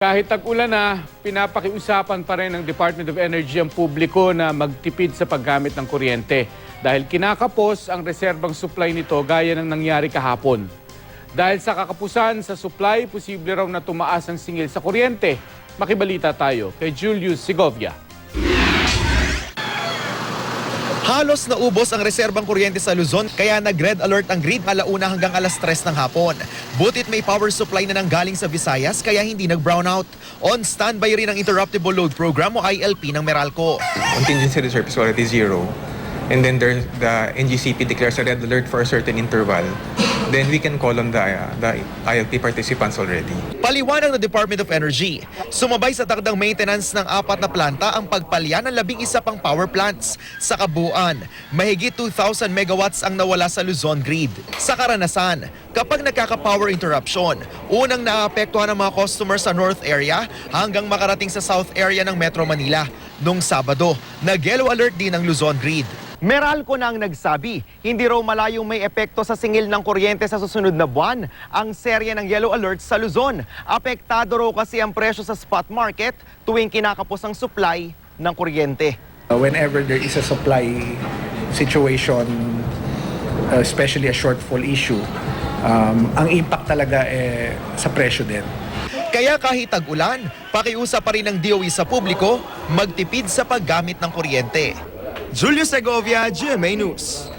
Kahit tag-ulan na, pinapakiusapan pa rin ng Department of Energy ang publiko na magtipid sa paggamit ng kuryente dahil kinakapos ang reserbang supply nito gaya ng nangyari kahapon. Dahil sa kakapusan sa supply, posible raw na tumaas ang singil sa kuryente. Makibalita tayo kay Julius Segovia. Halos naubos ang reserbang kuryente sa Luzon kaya nag-red alert ang grid alauna hanggang alas 3 ng hapon. Butit may power supply na nanggaling sa Visayas kaya hindi nag-brownout. On standby rin ang Interruptible Load Program o ILP ng Meralco. contingency reserve is already zero, and then there, the NGCP declares a red alert for a certain interval, then we can call on the, uh, the ILP participants already. Paliwanag ng Department of Energy, sumabay sa takdang maintenance ng apat na planta ang pagpalya ng labing isa pang power plants. Sa kabuuan, mahigit 2,000 megawatts ang nawala sa Luzon grid. Sa karanasan, kapag nagkaka-power interruption, unang naapektuhan ng mga customers sa north area hanggang makarating sa south area ng Metro Manila. Nung Sabado, nag-yellow alert din ang Luzon grid. Meralco na ang nagsabi, hindi raw malayong may epekto sa singil ng kuryente sa susunod na buwan ang serye ng yellow alert sa Luzon. Apektado raw kasi ang presyo sa spot market tuwing kinakapos ang supply ng kuryente. Uh, whenever there is a supply situation, uh, especially a shortfall issue, um, ang impact talaga eh, sa presyo din. Kaya kahit tag-ulan, pakiusap pa rin ng DOE sa publiko magtipid sa paggamit ng kuryente. Julio Segovia, GMA News.